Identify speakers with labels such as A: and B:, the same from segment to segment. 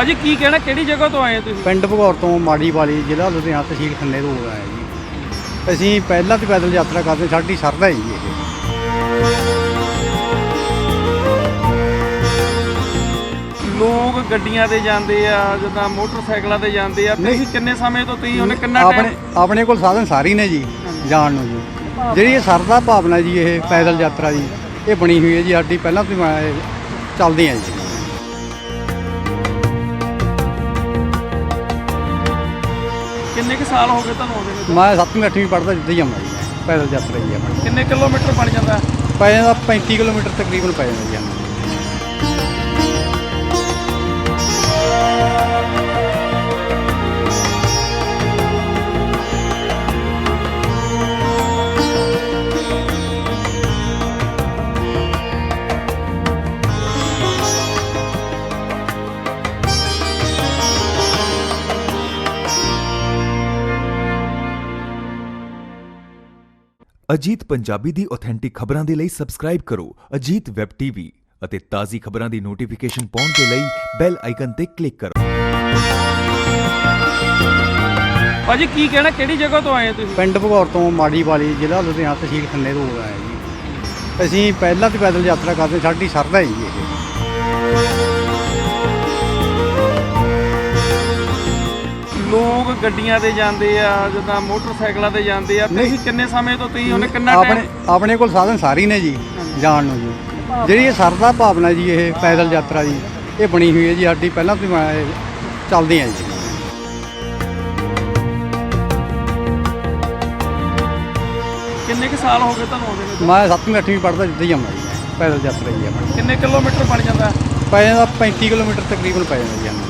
A: ਭਾਜੀ ਕੀ ਕਹਿਣਾ ਕਿਹੜੀ ਜਗ੍ਹਾ ਤੋਂ ਆਏ ਹੋ ਤੁਸੀਂ?
B: ਪਿੰਡ ਭਗੌਰ ਤੋਂ ਮਾੜੀ ਵਾਲੀ ਜ਼ਿਲ੍ਹਾ ਲੁਧਿਆਣਾ ਤਹਿਸੀਲ ਖੰਨੇ ਤੋਂ ਆਏ ਜੀ। ਅਸੀਂ ਪਹਿਲਾਂ ਤੇ ਪੈਦਲ ਯਾਤਰਾ ਕਰਦੇ ਸਾਡੀ ਸਰਦਾ ਹੈ ਜੀ ਇਹ।
A: ਲੋਕ ਗੱਡੀਆਂ ਤੇ ਜਾਂਦੇ ਆ ਜਿੱਦਾਂ ਮੋਟਰਸਾਈਕਲਾਂ ਤੇ ਜਾਂਦੇ ਆ। ਤੁਸੀਂ ਕਿੰਨੇ ਸਮੇਂ ਤੋਂ ਤੁਸੀਂ ਉਹਨੇ ਕਿੰਨਾ
B: ਆਪਣੇ
A: ਟਾਈਮ
B: ਆਪਣੇ ਕੋਲ ਸਾਧਨ ਸਾਰੇ ਨੇ ਜੀ ਜਾਣ ਨੂੰ ਜੀ। ਜਿਹੜੀ ਇਹ ਸਰਦਾ ਭਾਵਨਾ ਜੀ ਇਹ ਪੈਦਲ ਯਾਤਰਾ ਜੀ ਇਹ ਬਣੀ ਹੋਈ ਹੈ ਜੀ ਸਾਡੀ ਪਹਿਲਾਂ ਤੋਂ ਚੱਲਦੇ ਆ ਜੀ।
A: ਕਿੰਨੇ ਕੁ ਸਾਲ ਹੋ ਗਏ ਤੁਹਾਨੂੰ ਆਉਂਦੇ ਨੂੰ
B: ਮੈਂ 7ਵੀਂ 8ਵੀਂ ਪੜ੍ਹਦਾ ਜਿੱਦਾਂ ਹੀ ਜਾਂਦਾ ਜੀ ਮੈਂ। ਪੈਦਲ ਯਾਤਰਾ ਜੀ ਆਪਣੀ
A: ਕਿੰਨੇ ਕਿਲੋਮੀਟਰ ਬਣ ਜਾਂਦਾ
B: ਪੈ ਜਾਂਦਾ 35 ਕਿਲੋਮੀਟਰ ਤਕਰੀਬਨ ਪੈ ਜਾਂਦਾ ਜੀ ਸਾਨੂੰ।
C: ਅਜੀਤ ਪੰਜਾਬੀ ਦੀ ਆਥੈਂਟਿਕ ਖਬਰਾਂ ਦੇ ਲਈ ਸਬਸਕ੍ਰਾਈਬ ਕਰੋ ਅਜੀਤ ਵੈਬ ਟੀਵੀ ਅਤੇ ਤਾਜ਼ੀ ਖਬਰਾਂ ਦੀ ਨੋਟੀਫਿਕੇਸ਼ਨ ਪਾਉਣ ਦੇ ਲਈ ਬੈਲ ਆਈਕਨ ਤੇ ਕਲਿੱਕ ਕਰੋ।
A: ਭਾਜੀ ਕੀ ਕਹਿਣਾ? ਕਿਹੜੀ ਜਗ੍ਹਾ ਤੋਂ ਆਏ ਹੋ ਤੁਸੀਂ?
B: ਪਿੰਡ ਭਗੌਰ ਤੋਂ ਮਾੜੀ ਵਾਲੀ ਜ਼ਿਲ੍ਹਾ ਲੁਧਿਆਣਾ ਤਹਿਸੀਲ ਖੰਨੇ ਤੋਂ ਆਏ ਜੀ। ਅਸੀਂ ਪਹਿਲਾਂ ਤੇ ਪੈਦਲ ਯਾਤਰਾ ਕਰਦੇ ਸਾਡੀ ਸਰਦਾ ਹੈ ਜੀ ਇਹ।
A: ਗੱਡੀਆਂ ਤੇ ਜਾਂਦੇ ਆ ਜਿੱਦਾਂ ਮੋਟਰਸਾਈਕਲਾਂ ਤੇ ਜਾਂਦੇ ਆ। ਤੁਸੀਂ ਕਿੰਨੇ ਸਮੇਂ ਤੋਂ ਤੁਸੀਂ ਉਹਨੇ ਕਿੰਨਾ
B: ਆਪਣੇ
A: ਟਾਈਮ
B: ਆਪਣੇ ਕੋਲ ਸਾਧਨ ਸਾਰੇ ਨੇ ਜੀ ਜਾਣ ਨੂੰ ਜੀ ਜਿਹੜੀ ਇਹ ਸਰਦਾ ਭਾਵਨਾ ਜੀ ਇਹ ਪੈਦਲ ਯਾਤਰਾ ਜੀ ਇਹ ਬਣੀ ਹੋਈ ਹੈ ਜੀ ਸਾਡੀ ਪਹਿਲਾਂ ਤੋਂ ਹੀ ਚੱਲਦੇ ਆ ਜੀ
A: ਕਿੰਨੇ ਕੁ ਸਾਲ ਹੋ ਗਏ ਤੁਹਾਨੂੰ ਆਉਂਦੇ ਨੂੰ
B: ਮੈਂ 7ਵੀਂ 8ਵੀਂ ਪੜ੍ਹਦਾ ਜਿੱਦਾਂ ਹੀ ਜਾਂਦਾ ਜੀ। ਪੈਦਲ ਯਾਤਰਾ ਜੀ ਆਪਣੀ
A: ਕਿੰਨੇ ਕਿਲੋਮੀਟਰ ਬਣ ਜਾਂਦਾ
B: ਪੈ ਜਾਂਦਾ 35 ਕਿਲੋਮੀਟਰ ਤਕਰੀਬਨ ਪੈ ਜਾਂਦਾ ਜੀ ਸਾਨੂੰ।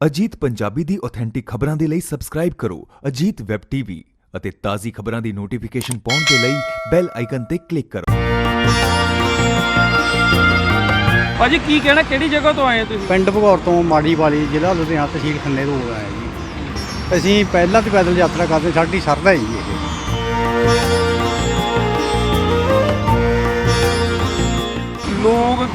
C: ਅਜੀਤ ਪੰਜਾਬੀ ਦੀ ਆਥੈਂਟਿਕ ਖਬਰਾਂ ਦੇ ਲਈ ਸਬਸਕ੍ਰਾਈਬ ਕਰੋ ਅਜੀਤ ਵੈਬ ਟੀਵੀ ਅਤੇ ਤਾਜ਼ੀ ਖਬਰਾਂ ਦੀ ਨੋਟੀਫਿਕੇਸ਼ਨ ਪਾਉਣ ਦੇ ਲਈ ਬੈਲ ਆਈਕਨ ਤੇ ਕਲਿੱਕ ਕਰੋ।
A: ਭਾਜੀ ਕੀ ਕਹਿਣਾ? ਕਿਹੜੀ ਜਗ੍ਹਾ ਤੋਂ ਆਏ ਹੋ ਤੁਸੀਂ?
B: ਪਿੰਡ ਭਗੌਰ ਤੋਂ ਮਾੜੀ ਵਾਲੀ ਜ਼ਿਲ੍ਹਾ ਲੁਧਿਆਣਾ ਤਹਿਸੀਲ ਖੰਨੇ ਤੋਂ ਆਏ ਜੀ। ਅਸੀਂ ਪਹਿਲਾਂ ਤੇ ਪੈਦਲ ਯਾਤਰਾ ਕਰਦੇ ਸਾਡੀ ਸਰਦਾ ਹੈ ਜੀ ਇਹ।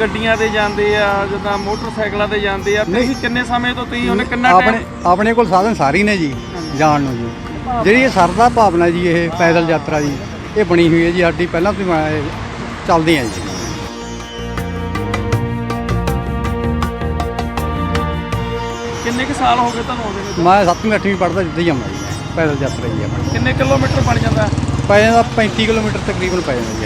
A: ਗੱਡੀਆਂ ਤੇ ਜਾਂਦੇ ਆ ਜਿੱਦਾਂ ਮੋਟਰਸਾਈਕਲਾਂ ਤੇ ਜਾਂਦੇ ਆ। ਤੁਸੀਂ ਕਿੰਨੇ ਸਮੇਂ ਤੋਂ ਤੁਸੀਂ ਉਹਨੇ ਕਿੰਨਾ
B: ਆਪਣੇ
A: ਟਾਈਮ
B: ਆਪਣੇ ਕੋਲ ਸਾਧਨ ਸਾਰੇ ਨੇ ਜੀ ਜਾਣ ਨੂੰ ਜੀ। ਜਿਹੜੀ ਇਹ ਸਰਦਾ ਭਾਵਨਾ ਜੀ ਇਹ ਪੈਦਲ ਯਾਤਰਾ ਜੀ ਇਹ ਬਣੀ ਹੋਈ ਹੈ ਜੀ ਸਾਡੀ ਪਹਿਲਾਂ ਤੋਂ ਹੀ ਮੈਂ- ਚੱਲਦੇ ਆ ਜੀ।
A: ਕਿੰਨੇ ਕੁ ਸਾਲ ਹੋ ਗਏ ਤੁਹਾਨੂੰ ਆਉਂਦੇ ਨੂੰ?
B: ਮੈਂ 7ਵੀਂ 8ਵੀਂ ਪੜ੍ਹਦਾ ਜਿੱਦਾਂ ਹੀ ਜਾਂਦਾ ਜੀ। ਪੈਦਲ ਯਾਤਰਾ ਜੀ ਆਪਣੀ।
A: ਕਿੰਨੇ ਕਿਲੋਮੀਟਰ ਬਣ ਜਾਂਦਾ?
B: ਪੈ ਜਾਂਦਾ 35 ਕਿਲੋਮੀਟਰ ਤਕਰੀਬਨ ਪੈ ਜਾਂਦਾ ਜੀ